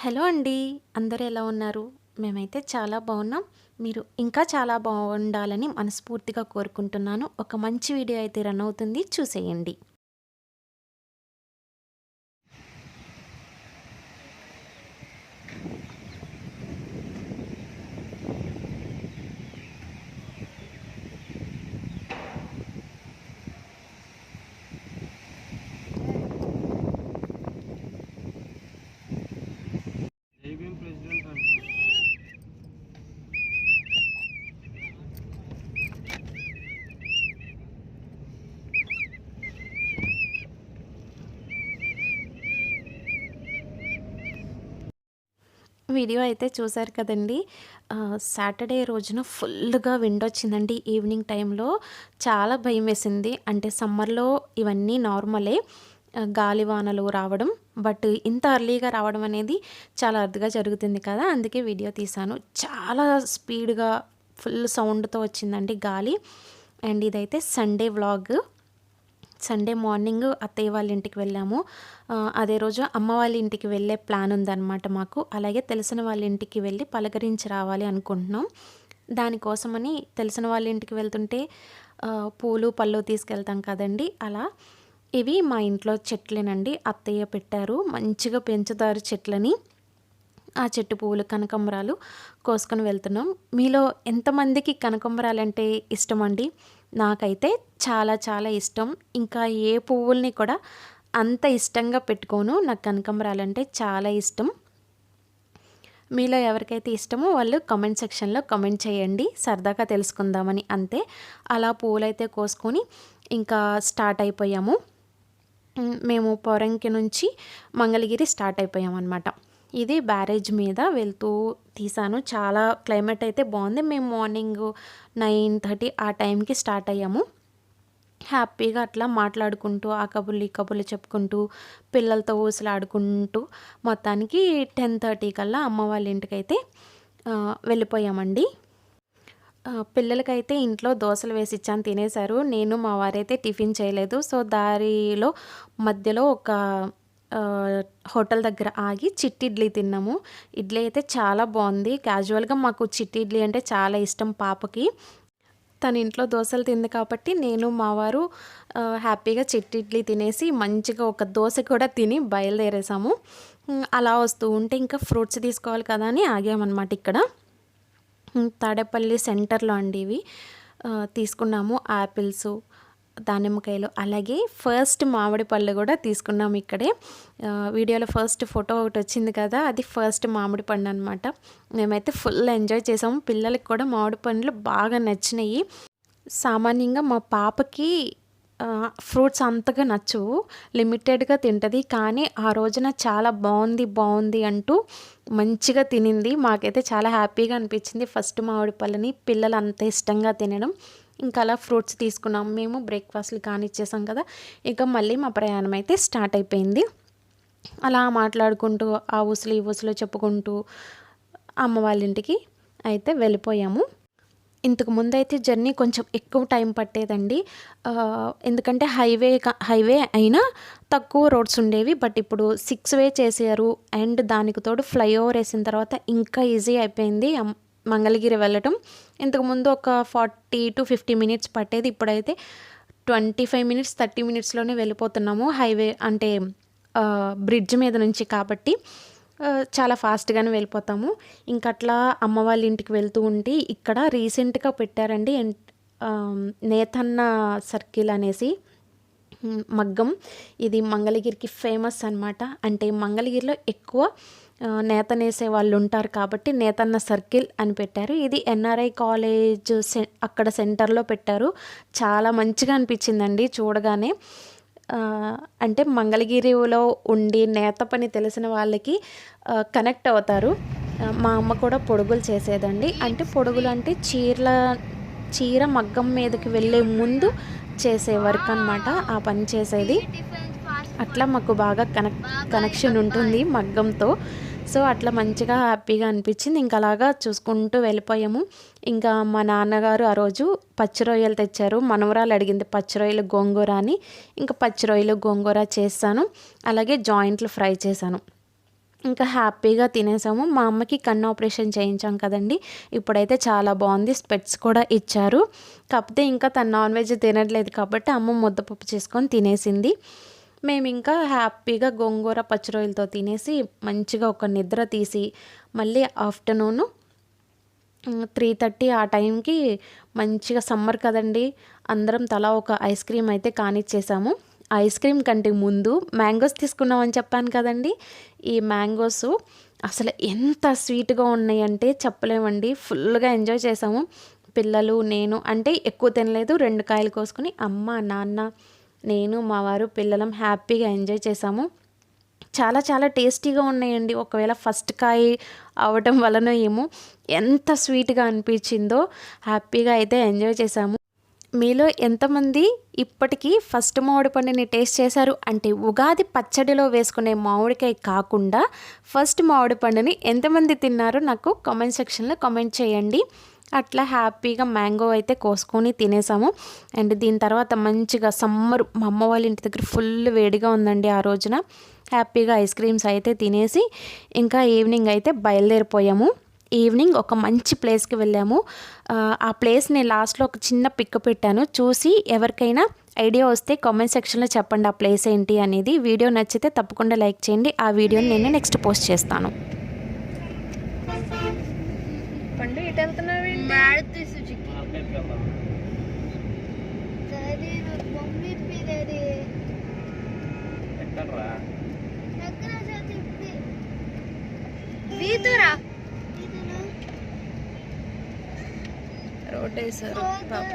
Hello అండి అందరూ ఎలా ఉన్నారు? మేమైతే చాలా బాగున్నాం. మీరు ఇంకా చాలా బాగుండాలని మనస్ఫూర్తిగా కోరుకుంటున్నాను. ఒక మంచి వీడియో అయితే రన్ అవుతుంది. చూసేయండి. వీడియో అయితే చూసారు కదండి. సాటర్డే రోజున ఫుల్గా విండ్ వచ్చిందండి ఈవినింగ్ టైంలో. చాలా భయం వేసింది. అంటే సమ్మర్లో ఇవన్నీ నార్మలే. గాలివానలు రావడం బట్ ఇంత అర్లీగా రావడం అనేది చాలా అరుదుగా జరుగుతుంది కదా. అందుకే వీడియో తీశాను. చాలా స్పీడ్గా ఫుల్ సౌండ్తో వచ్చిందండి గాలి. అండ్ ఇదైతే సండే వ్లాగ్. సండే మార్నింగ్ అత్తయ్య వాళ్ళ ఇంటికి వెళ్ళాము. అదే రోజు అమ్మ వాళ్ళ ఇంటికి వెళ్ళే ప్లాన్ ఉందన్నమాట మాకు. అలాగే తెలిసిన వాళ్ళ ఇంటికి వెళ్ళి పలకరించి రావాలి అనుకుంటున్నాం. దానికోసమని తెలిసిన వాళ్ళ ఇంటికి వెళ్తుంటే పూలు పళ్ళు తీసుకెళ్తాం కదండి అలా. ఇవి మా ఇంట్లో చెట్లేనండి. అత్తయ్య పెట్టారు. మంచిగా పెంచుతారు చెట్లని. ఆ చెట్టు పువ్వులు కనకంబరాలు కోసుకొని వెళ్తున్నాం. మీలో ఎంతమందికి కనకంబరాలు అంటే ఇష్టం అండి నాకైతే చాలా చాలా ఇష్టం. ఇంకా ఏ పువ్వుల్ని కూడా అంత ఇష్టంగా పెట్టుకోను. నాకు కనకంబరాలంటే చాలా ఇష్టం. మీలో ఎవరికైతే ఇష్టమో వాళ్ళు కమెంట్ సెక్షన్లో కమెంట్ చేయండి. సరదాగా తెలుసుకుందామని అంతే. అలా పువ్వులైతే కోసుకొని ఇంకా స్టార్ట్ అయిపోయాము. మేము పొరంకి నుంచి మంగళగిరి స్టార్ట్ అయిపోయాం అనమాట ఇది బ్యారేజ్ మీద వెళ్తూ తీసాను. చాలా క్లైమేట్ అయితే బాగుంది. మేము మార్నింగ్ నైన్ థర్టీ ఆ టైంకి స్టార్ట్ అయ్యాము. హ్యాపీగా అట్లా మాట్లాడుకుంటూ ఆ కబుర్లు ఈ కబుర్లు చెప్పుకుంటూ పిల్లలతో ఊసలాడుకుంటూ మొత్తానికి టెన్ థర్టీ కల్లా అమ్మ వాళ్ళ ఇంటికైతే వెళ్ళిపోయామండి. పిల్లలకైతే ఇంట్లో దోశలు వేసి ఇచ్చాను తినేశారు. నేను మా వారైతే టిఫిన్ చేయలేదు. సో దారిలో మధ్యలో ఒక హోటల్ దగ్గర ఆగి చిట్టి ఇడ్లీ తిన్నాము. ఇడ్లీ అయితే చాలా బాగుంది. క్యాజువల్గా మాకు చిట్టి ఇడ్లీ అంటే చాలా ఇష్టం పాపకి. తన ఇంట్లో దోశలు తింది కాబట్టి నేను మా వారు హ్యాపీగా చిట్టి ఇడ్లీ తినేసి మంచిగా ఒక దోశ కూడా తిని బయలుదేరేసాము. అలా వస్తూ ఉంటే ఇంకా ఫ్రూట్స్ తీసుకోవాలి కదా అని ఆగామన్నమాట ఇక్కడ. తాడేపల్లి సెంటర్లో అండి ఇవి. తీసుకున్నాము యాపిల్స్ దానిమ్మకాయలు. అలాగే ఫస్ట్ మామిడి పళ్ళు కూడా తీసుకున్నాము ఇక్కడే. వీడియోలో ఫస్ట్ ఫోటో ఒకటి వచ్చింది కదా అది ఫస్ట్ మామిడి పండు అనమాట మేమైతే ఫుల్ ఎంజాయ్ చేసాము. పిల్లలకి కూడా మామిడి పండ్లు బాగా నచ్చినాయి. సామాన్యంగా మా పాపకి ఫ్రూట్స్ అంతగా నచ్చవు. లిమిటెడ్గా తింటుంది. కానీ ఆ రోజున చాలా బాగుంది బాగుంది అంటూ మంచిగా తినింది. మాకైతే చాలా హ్యాపీగా అనిపించింది ఫస్ట్ మామిడి పళ్ళని. పిల్లలు అంత ఇష్టంగా తినడం. ఇంకా అలా ఫ్రూట్స్ తీసుకున్నాం. మేము బ్రేక్ఫాస్ట్లు కానిచ్చేసాం కదా. ఇక మళ్ళీ మా ప్రయాణం అయితే స్టార్ట్ అయిపోయింది. అలా మాట్లాడుకుంటూ ఆ ఊసులు ఈ ఊసులు చెప్పుకుంటూ అమ్మ వాళ్ళ ఇంటికి అయితే వెళ్ళిపోయాము. ఇంతకు ముందు అయితే జర్నీ కొంచెం ఎక్కువ టైం పట్టేదండి. ఎందుకంటే హైవే హైవే అయినా తక్కువ రోడ్స్ ఉండేవి. బట్ ఇప్పుడు సిక్స్ వే చేశారు. అండ్ దానికి తోడు ఫ్లైఓవర్ వేసిన తర్వాత ఇంకా ఈజీ అయిపోయింది. మంగళగిరి వెళ్ళటం. ఇంతకుముందు ఒక ఫార్టీ టు ఫిఫ్టీ మినిట్స్ పట్టేది. ఇప్పుడైతే ట్వంటీ ఫైవ్ మినిట్స్ థర్టీ మినిట్స్లోనే వెళ్ళిపోతున్నాము. హైవే అంటే బ్రిడ్జ్ మీద నుంచి కాబట్టి చాలా ఫాస్ట్గానే వెళ్ళిపోతాము. ఇంకా అట్లా అమ్మ వాళ్ళ ఇంటికి వెళ్తూ ఉంటే ఇక్కడ రీసెంట్గా పెట్టారండి నేతన్న సర్కిల్ అనేసి మగ్గం. ఇది మంగళగిరికి ఫేమస్ అన్నమాట. అంటే మంగళగిరిలో ఎక్కువ నేతనేసే నేత నేసే వాళ్ళు ఉంటారు కాబట్టి నేతన్న సర్కిల్ అని పెట్టారు. ఇది ఎన్ఆర్ఐ కాలేజ్ సె అక్కడ సెంటర్లో పెట్టారు. చాలా మంచిగా అనిపించిందండి చూడగానే. అంటే మంగళగిరిలో ఉండి నేత పని తెలిసిన వాళ్ళకి కనెక్ట్ అవుతారు. మా అమ్మ కూడా పొడుగులు చేసేదండి. అంటే పొడుగులు అంటే చీరల చీర మగ్గం మీదకి వెళ్ళే ముందు చేసే వర్క్ అనమాట ఆ పని చేసేది. అట్లా మాకు బాగా కనెక్ కనెక్షన్ ఉంటుంది మగ్గంతో. సో అట్లా మంచిగా హ్యాపీగా అనిపించింది. ఇంకా అలాగా చూసుకుంటూ వెళ్ళిపోయాము. ఇంకా మా నాన్నగారు ఆ రోజు పచ్చి రొయ్యలు తెచ్చారు. మనవరాలు అడిగింది పచ్చి రొయ్యలు గోంగూర అని. ఇంకా పచ్చి రొయ్యలు గోంగూర చేస్తాను. అలాగే జాయింట్లు ఫ్రై చేశాను. ఇంకా హ్యాపీగా తినేసాము. మా అమ్మకి కన్ను ఆపరేషన్ చేయించాం కదండి. ఇప్పుడైతే చాలా బాగుంది. స్పెట్స్ కూడా ఇచ్చారు. కాకపోతే ఇంకా తను నాన్ వెజ్ తినట్లేదు కాబట్టి అమ్మ ముద్దపప్పు చేసుకొని తినేసింది. మేము ఇంకా హ్యాపీగా గోంగూర పచ్చిరొయ్యలతో తినేసి మంచిగా ఒక నిద్ర తీసి మళ్ళీ ఆఫ్టర్నూను త్రీ థర్టీ ఆ టైంకి మంచిగా సమ్మర్ కదండి. అందరం తలా ఒక ఐస్ క్రీమ్ అయితే కానిచ్చేసాము. ఐస్ క్రీమ్ కంటే ముందు మ్యాంగోస్ తీసుకున్నామని చెప్పాను కదండి. ఈ మ్యాంగోస్ అసలు ఎంత స్వీట్గా ఉన్నాయంటే చెప్పలేమండి. ఫుల్గా ఎంజాయ్ చేసాము. పిల్లలు నేను అంటే ఎక్కువ తినలేదు. రెండు కాయలు కోసుకుని అమ్మ నాన్న నేను మా వారు పిల్లలం హ్యాపీగా ఎంజాయ్ చేసాము చాలా చాలా టేస్టీగా ఉన్నాయండి. ఒకవేళ ఫస్ట్ కాయ అవటం వలన ఏమో ఎంత స్వీట్గా అనిపించిందో హ్యాపీగా అయితే ఎంజాయ్ చేసాము మీలో ఎంతమంది ఇప్పటికీ ఫస్ట్ మామిడి పండుని టేస్ట్ చేశారు? అంటే ఉగాది పచ్చడిలో వేసుకునే మామిడికాయ కాకుండా ఫస్ట్ మామిడి పండుని ఎంతమంది తిన్నారో నాకు కామెంట్ సెక్షన్లో కామెంట్ చేయండి. అట్లా హ్యాపీగా మ్యాంగో అయితే కోసుకొని తినేసాము. అండ్ దీని తర్వాత మంచిగా సమ్మర్ మా అమ్మ వాళ్ళ ఇంటి దగ్గర ఫుల్ వేడిగా ఉందండి ఆ రోజున. హ్యాపీగా ఐస్ క్రీమ్స్ అయితే తినేసి ఇంకా ఈవినింగ్ అయితే బయలుదేరిపోయాము. ఈవినింగ్ ఒక మంచి ప్లేస్కి వెళ్ళాము. ఆ, ప్లేస్ నేను లాస్ట్లో ఒక చిన్న పిక్ పెట్టాను. చూసి ఎవరికైనా ఐడియా వస్తే కామెంట్ సెక్షన్లో చెప్పండి ఆ ప్లేస్ ఏంటి అనేది. వీడియో నచ్చితే తప్పకుండా లైక్ చేయండి. ఆ వీడియోని నేను నెక్స్ట్ పోస్ట్ చేస్తాను. పండు ఇటు వెళ్తున్నావు మారుతి సుజుకి. వీతురా రోడ్ వేసారు పాప.